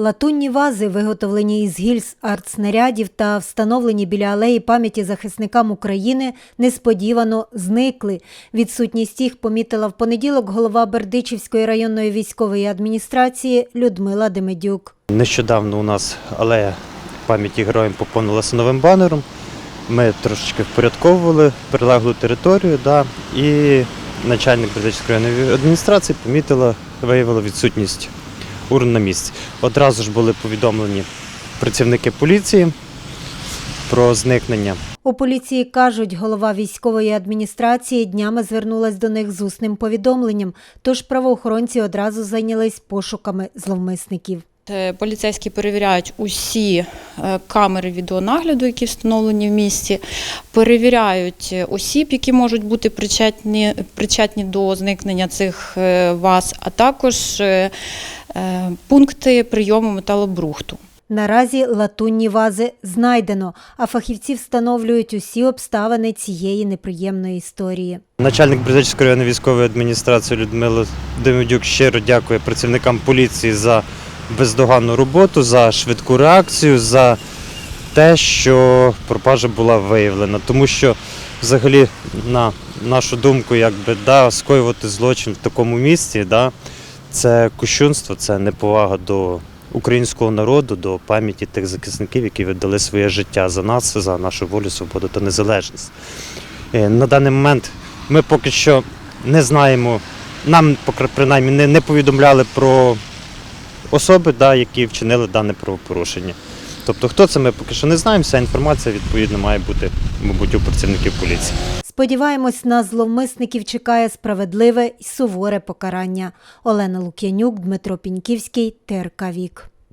Латунні вази, виготовлені із гільз артснарядів та встановлені біля алеї пам'яті захисникам України, несподівано зникли. Відсутність їх помітила в понеділок голова Бердичівської районної військової адміністрації Людмила Демедюк. Нещодавно у нас алея пам'яті героям поповнилася новим банером. Ми трошечки впорядковували прилеглу територію, да, і начальник Бердичівської районної адміністрації помітила, виявила відсутність урн на місці. Одразу ж були повідомлені працівники поліції про зникнення. У поліції кажуть, голова військової адміністрації днями звернулась до них з усним повідомленням, тож правоохоронці одразу зайнялись пошуками зловмисників. Е, Поліцейські перевіряють усі е, камери відеонагляду, які встановлені в місті, перевіряють е, осіб, які можуть бути причетні, причетні до зникнення цих ваз, а також пункти прийому металобрухту. Наразі латунні вази знайдено, а фахівці встановлюють усі обставини цієї неприємної історії. Начальник Бердичівської районної військової адміністрації Людмила Демидюк щиро дякує працівникам поліції за бездоганну роботу, за швидку реакцію, за те, що пропажа була виявлена. Тому що, взагалі, на нашу думку, якби да, скоювати злочин в такому місці, да, це кощунство, це неповага до українського народу, до пам'яті тих захисників, які віддали своє життя за нас, за нашу волю, свободу та незалежність. Е, На даний момент ми поки що не знаємо, нам принаймні не, не повідомляли про особи, да, які вчинили дане правопорушення. Тобто, хто це ми поки що не знаємо, вся інформація відповідно має бути, мабуть, у працівників поліції. Сподіваємось, на зловмисників чекає справедливе і суворе покарання. Олена Лук'янюк, Дмитро Піньківський, ТРК Вік.